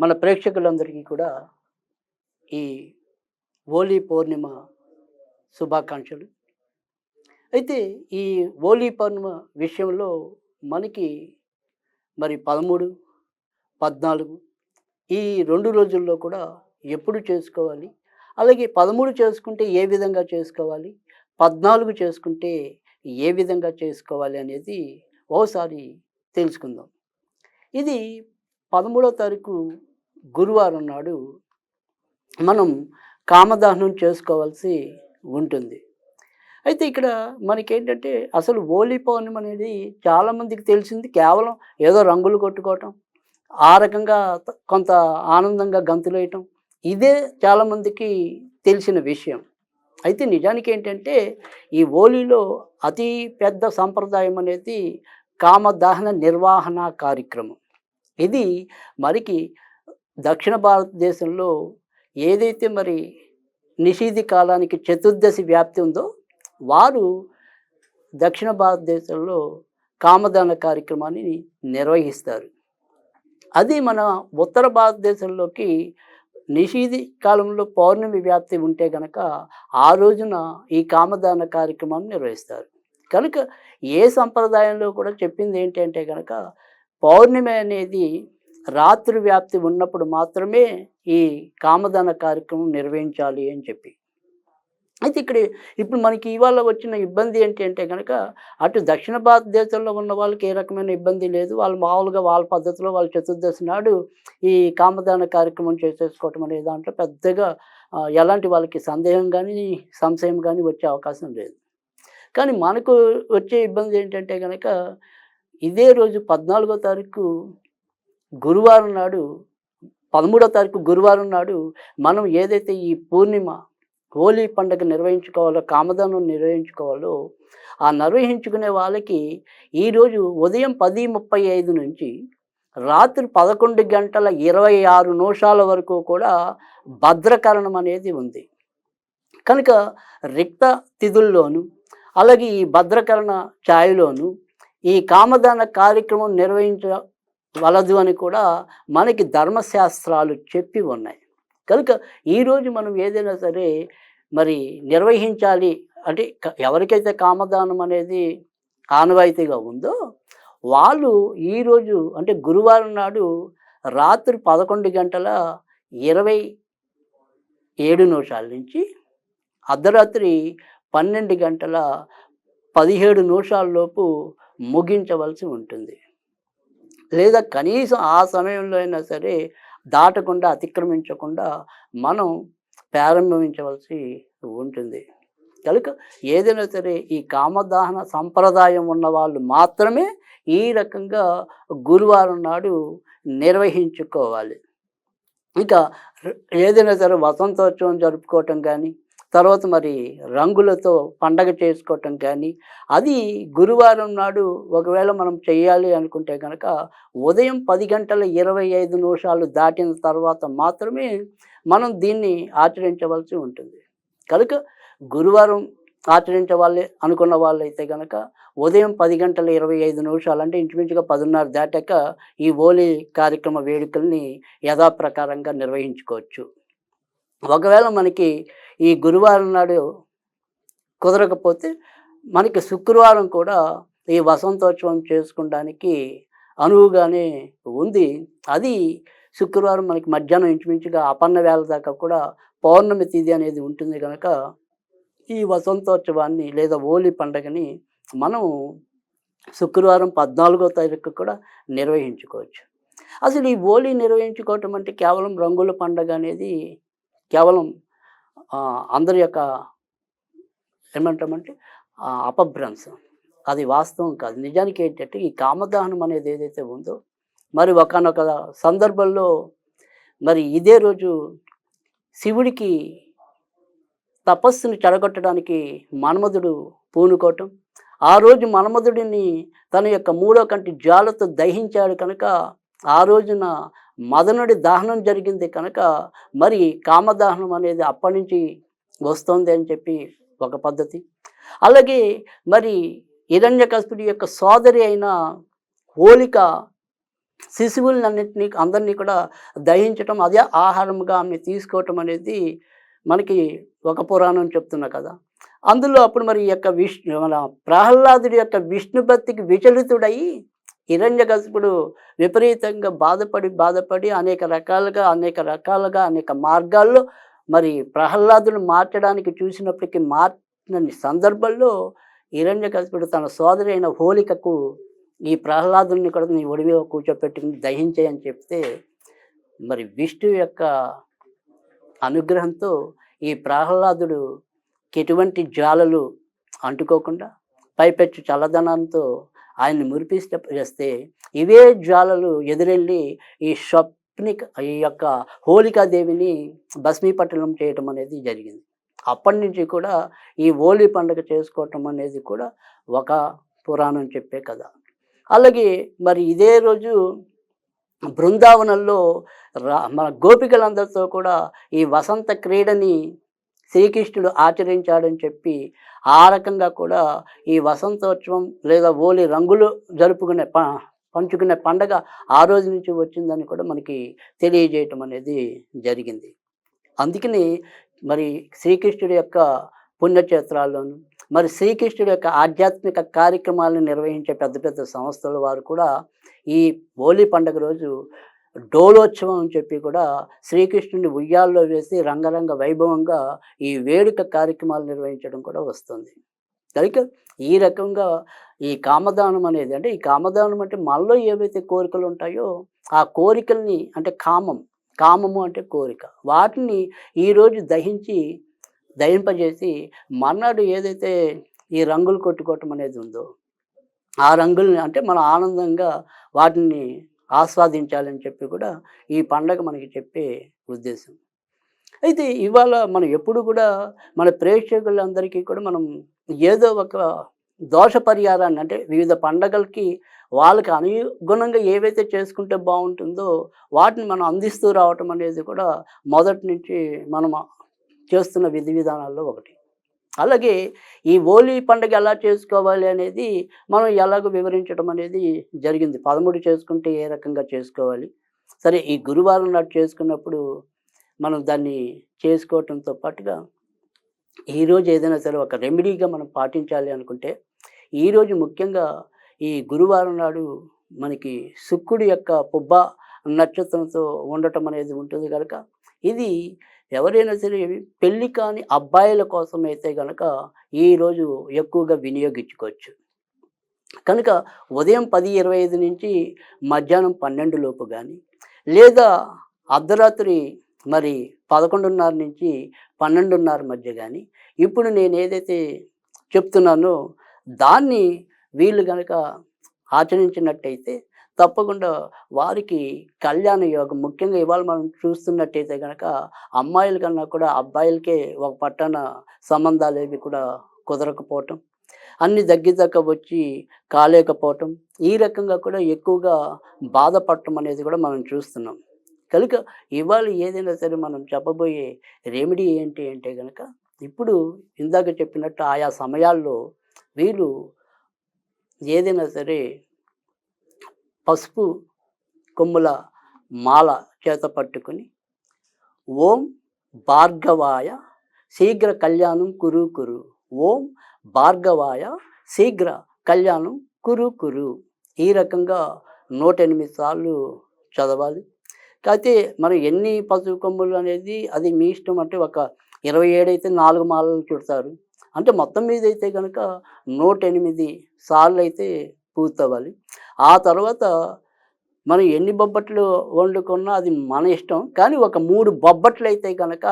మన ప్రేక్షకులందరికీ కూడా ఈ హోలీ పౌర్ణిమ శుభాకాంక్షలు. అయితే ఈ హోలీ పౌర్ణిమ విషయంలో మనకి మరి పదమూడు పద్నాలుగు ఈ రెండు రోజుల్లో కూడా ఎప్పుడు చేసుకోవాలి? అలాగే పదమూడు చేసుకుంటే ఏ విధంగా చేసుకోవాలి? పద్నాలుగు చేసుకుంటే ఏ విధంగా చేసుకోవాలి అనేది ఓసారి తెలుసుకుందాం. ఇది పదమూడో తారీఖు గురువారం నాడు మనం కామదహనం చేసుకోవాల్సి ఉంటుంది. అయితే ఇక్కడ మనకేంటంటే అసలు హోలీ పౌర్ణమి అనేది చాలామందికి తెలిసింది. కేవలం ఏదో రంగులు కొట్టుకోవటం ఆ రకంగా కొంత ఆనందంగా గంతులు వేయటం ఇదే చాలామందికి తెలిసిన విషయం. అయితే నిజానికి ఏంటంటే ఈ హోలీలో అతి పెద్ద సంప్రదాయం అనేది కామదహన నిర్వహణ కార్యక్రమం. ఇది మరికి దక్షిణ భారతదేశంలో ఏదైతే మరి నిషీధి కాలానికి చతుర్దశి వ్యాప్తి ఉందో వారు దక్షిణ భారతదేశంలో కామదాన కార్యక్రమాన్ని నిర్వహిస్తారు. అది మన ఉత్తర భారతదేశంలోకి నిషీధి కాలంలో పౌర్ణమి వ్యాప్తి ఉంటే గనక ఆ రోజున ఈ కామదాన కార్యక్రమాన్ని నిర్వహిస్తారు. కనుక ఏ సంప్రదాయంలో కూడా చెప్పింది ఏంటంటే గనక పౌర్ణమి అనేది రాత్రి వ్యాప్తి ఉన్నప్పుడు మాత్రమే ఈ కామదాన కార్యక్రమం నిర్వహించాలి అని చెప్పి. అయితే ఇక్కడ ఇప్పుడు మనకి ఇవాళ వచ్చిన ఇబ్బంది ఏంటి అంటే కనుక అటు దక్షిణ భారతదేశంలో ఉన్న వాళ్ళకి ఏ రకమైన ఇబ్బంది లేదు. వాళ్ళు మామూలుగా వాళ్ళ పద్ధతిలో వాళ్ళ చతుర్దశి నాడు ఈ కామదాన కార్యక్రమం చేసేసుకోవటం అనే దాంట్లో పెద్దగా ఎలాంటి వాళ్ళకి సందేహం కానీ సంశయం కానీ వచ్చే అవకాశం లేదు. కానీ మనకు వచ్చే ఇబ్బంది ఏంటంటే కనుక ఇదే రోజు పద్నాలుగో తారీఖు గురువారం నాడు పదమూడో తారీఖు గురువారం నాడు మనం ఏదైతే ఈ పూర్ణిమ హోలీ పండుగ నిర్వహించుకోవాలో కామదానం నిర్వహించుకోవాలో ఆ నిర్వహించుకునే వాళ్ళకి ఈరోజు ఉదయం పది ముప్పై ఐదు నుంచి రాత్రి పదకొండు గంటల ఇరవై ఆరు నిమిషాల వరకు కూడా భద్రకరణం అనేది ఉంది. కనుక రిక్త తిథుల్లోను అలాగే ఈ భద్రకరణ ఛాయలోను ఈ కామదాన కార్యక్రమం నిర్వహించవలదు అని కూడా మనకి ధర్మశాస్త్రాలు చెప్పి ఉన్నాయి. కనుక ఈరోజు మనం ఏదైనా సరే మరి నిర్వహించాలి అంటే ఎవరికైతే కామదానం అనేది ఆనవాయితీగా ఉందో వాళ్ళు ఈరోజు అంటే గురువారం నాడు రాత్రి పదకొండు గంటల ఇరవై ఏడు నిమిషాల నుంచి అర్ధరాత్రి పన్నెండు గంటల పదిహేడు నిమిషాల లోపు ముగించవలసి ఉంటుంది. లేదా కనీసం ఆ సమయంలో అయినా సరే దాటకుండా అతిక్రమించకుండా మనం ప్రారంభించవలసి ఉంటుంది. కనుక ఏదైనా సరే ఈ కామదాహన సంప్రదాయం ఉన్న వాళ్ళు మాత్రమే ఈ రకంగా గురువారం నాడు నిర్వహించుకోవాలి. ఇంకా ఏదైనా సరే వసంతోత్సవం జరుపుకోవటం కానీ తర్వాత మరి రంగులతో పండగ చేసుకోవటం కానీ అది గురువారం నాడు ఒకవేళ మనం చేయాలి అనుకుంటే కనుక ఉదయం పది గంటల ఇరవై ఐదు నిమిషాలు దాటిన తర్వాత మాత్రమే మనం దీన్ని ఆచరించవలసి ఉంటుంది. కనుక గురువారం ఆచరించవాలి అనుకున్న వాళ్ళైతే కనుక ఉదయం పది గంటల ఇరవై ఐదు నిమిషాలు అంటే ఇంచుమించుగా పదిన్నర దాటాక ఈ ఓలీ కార్యక్రమ వేడుకల్ని యథాప్రకారంగా నిర్వహించుకోవచ్చు. ఒకవేళ మనకి ఈ గురువారం నాడు కుదరకపోతే మనకి శుక్రవారం కూడా ఈ వసంతోత్సవం చేసుకోవడానికి అనువుగానే ఉంది. అది శుక్రవారం మనకి మధ్యాహ్నం ఇంచుమించుగా అపన్న వేళ దాకా కూడా పౌర్ణమి తిథి అనేది ఉంటుంది కనుక ఈ వసంతోత్సవాన్ని లేదా హోలీ పండగని మనం శుక్రవారం పద్నాలుగో తారీఖు కూడా నిర్వహించుకోవచ్చు. అసలు ఈ హోలీ నిర్వహించుకోవటం అంటే కేవలం రంగుల పండగ అనేది కేవలం అందరి యొక్క ఏమంటామంటే అపభ్రంశం. అది వాస్తవం కాదు. నిజానికి ఏంటంటే ఈ కామదహనం అనేది ఏదైతే ఉందో మరి ఒకనొక సందర్భంలో మరి ఇదే రోజు శివుడికి తపస్సుని చెడగొట్టడానికి మన్మధుడు పూనుకోవటం ఆ రోజు మన్మధుడిని తన యొక్క మూడో కంటి జాలతో దహించాడు కనుక ఆ రోజున మదనుడి దహనం జరిగింది కనుక మరి కామదహనం అనేది అప్పటి నుంచి వస్తుంది అని చెప్పి ఒక పద్ధతి. అలాగే మరి హిరణ్యకశిపుడి యొక్క సోదరి అయిన హోలిక శిశువులన్నింటినీ అందరినీ కూడా దహించటం అదే ఆహారంగా ఆమె తీసుకోవటం అనేది మనకి ఒక పురాణం చెప్తున్నా కదా అందులో అప్పుడు మరి యొక్క విష్ణు మన ప్రహ్లాదుడి యొక్క విష్ణు భక్తికి విచలితుడై హిరణ్యకశిపుడు విపరీతంగా బాధపడి బాధపడి అనేక రకాలుగా అనేక రకాలుగా అనేక మార్గాల్లో మరి ప్రహ్లాదుని మార్చడానికి చూసినప్పటికీ మార్చిన సందర్భంలో హిరణ్యకశిపుడు తన సోదరి అయిన హోలికకు ఈ ప్రహ్లాదుని కూడా నీ ఒడివి కూర్చోపెట్టి దహించేయని చెప్తే మరి విష్ణు యొక్క అనుగ్రహంతో ఈ ప్రహ్లాదుడు ఎటువంటి జాలలు అంటుకోకుండా పైపెచ్చు చల్లదనంతో ఆయన్ని మురిపిస్తే చేస్తే ఇవే జ్వాలలు ఎదురెళ్ళి ఈ స్వప్నిక్ ఈ యొక్క హోళికాదేవిని భస్మీపట్టణం చేయటం అనేది జరిగింది. అప్పటి నుంచి కూడా ఈ హోలీ పండుగ చేసుకోవటం అనేది కూడా ఒక పురాణం చెప్పే కథ. అలాగే మరి ఇదే రోజు బృందావనంలో రా మన గోపికలందరితో కూడా ఈ వసంత క్రీడని శ్రీకృష్ణుడు ఆచరించాడని చెప్పి ఆ రకంగా కూడా ఈ వసంతోత్సవం లేదా ఓలి రంగులు జరుపుకునే ప పంచుకునే పండగ ఆ రోజు నుంచి వచ్చిందని కూడా మనకి తెలియజేయటం అనేది జరిగింది. అందుకని మరి శ్రీకృష్ణుడి యొక్క పుణ్యక్షేత్రాల్లోనూ మరి శ్రీకృష్ణుడి యొక్క ఆధ్యాత్మిక కార్యక్రమాలను నిర్వహించే పెద్ద పెద్ద సంస్థల వారు కూడా ఈ హోలీ పండుగ రోజు డోలోత్సవం అని చెప్పి కూడా శ్రీకృష్ణుని ఉయ్యాల్లో వేసి రంగరంగ వైభవంగా ఈ వేడుక కార్యక్రమాలు నిర్వహించడం కూడా వస్తుంది. కనుక ఈ రకంగా ఈ కామదానం అనేది అంటే ఈ కామదానం అంటే మనలో ఏవైతే కోరికలు ఉంటాయో ఆ కోరికల్ని అంటే కామం కామము అంటే కోరిక వాటిని ఈరోజు దహించి దహింపజేసి మర్నాడు ఏదైతే ఈ రంగులు కొట్టుకోవటం అనేది ఉందో ఆ రంగుల్ని అంటే మనం ఆనందంగా వాటిని ఆస్వాదించాలని చెప్పి కూడా ఈ పండగ మనకి చెప్పే ఉద్దేశం. అయితే ఇవాళ మనం ఎప్పుడు కూడా మన ప్రేక్షకులందరికీ కూడా మనం ఏదో ఒక దోష పరిహారాన్ని అంటే వివిధ పండగలకి వాళ్ళకి అనుగుణంగా ఏవైతే చేసుకుంటే బాగుంటుందో వాటిని మనం అందిస్తూ రావటం అనేది కూడా మొదటి నుంచి మనం చేస్తున్న విధి విధానాల్లో ఒకటి. అలాగే ఈ హోలీ పండుగ ఎలా చేసుకోవాలి అనేది మనం ఎలాగో వివరించడం అనేది జరిగింది. పదమూడు చేసుకుంటే ఏ రకంగా చేసుకోవాలి? సరే ఈ గురువారం నాడు చేసుకున్నప్పుడు మనం దాన్ని చేసుకోవటంతో పాటుగా ఈరోజు ఏదైనా సరే ఒక రెమెడీగా మనం పాటించాలి అనుకుంటే ఈరోజు ముఖ్యంగా ఈ గురువారం నాడు మనకి శుక్రుడి యొక్క పుబ్బ నక్షత్రంతో ఉండటం అనేది ఉంటుంది కనుక ఇది ఎవరైనా సరే పెళ్ళి కాని అబ్బాయిల కోసం అయితే కనుక ఈరోజు ఎక్కువగా వినియోగించుకోవచ్చు. కనుక ఉదయం పది ఇరవై ఐదు నుంచి మధ్యాహ్నం పన్నెండు లోపు కానీ లేదా అర్ధరాత్రి మరి పదకొండున్నర నుంచి పన్నెండున్నర మధ్య కానీ ఇప్పుడు నేను ఏదైతే చెప్తున్నానో దాన్ని వీళ్ళు కనుక ఆచరించినట్టయితే తప్పకుండా వారికి కళ్యాణ యోగం. ముఖ్యంగా ఇవాళ మనం చూస్తున్నట్టయితే కనుక అమ్మాయిల కన్నా కూడా అబ్బాయిలకే ఒక పట్టణ సంబంధాలు ఏవి కూడా కుదరకపోవటం అన్ని దగ్గర దగ్గర వచ్చి కాలేకపోవటం ఈ రకంగా కూడా ఎక్కువగా బాధపడటం అనేది కూడా మనం చూస్తున్నాం. కనుక ఇవాళ ఏదైనా సరే మనం చెప్పబోయే రెమెడీ ఏంటి అంటే కనుక ఇప్పుడు ఇందాక చెప్పినట్టు ఆయా సమయాల్లో వీళ్ళు ఏదైనా సరే పసుపు కొమ్ముల మాల చేత పట్టుకుని ఓం భార్గవాయ శీఘ్ర కళ్యాణం కురు కురు. ఓం భార్గవాయ శీఘ్ర కళ్యాణం కురు కురు. ఈ రకంగా నూట ఎనిమిది సార్లు చదవాలి. అయితే మనం ఎన్ని పసుపు కొమ్ములు అనేది అది మీ ఇష్టం అంటే ఒక ఇరవై ఏడు అయితే నాలుగు మాలలు చుడతారు. అంటే మొత్తం మీద అయితే కనుక నూట ఎనిమిది సార్లు అయితే పూర్తవ్వాలి ఆ తర్వాత మనం ఎన్ని బొబ్బట్లు వండుకున్నా అది మన ఇష్టం. కానీ ఒక మూడు బొబ్బట్లు అయితే కనుక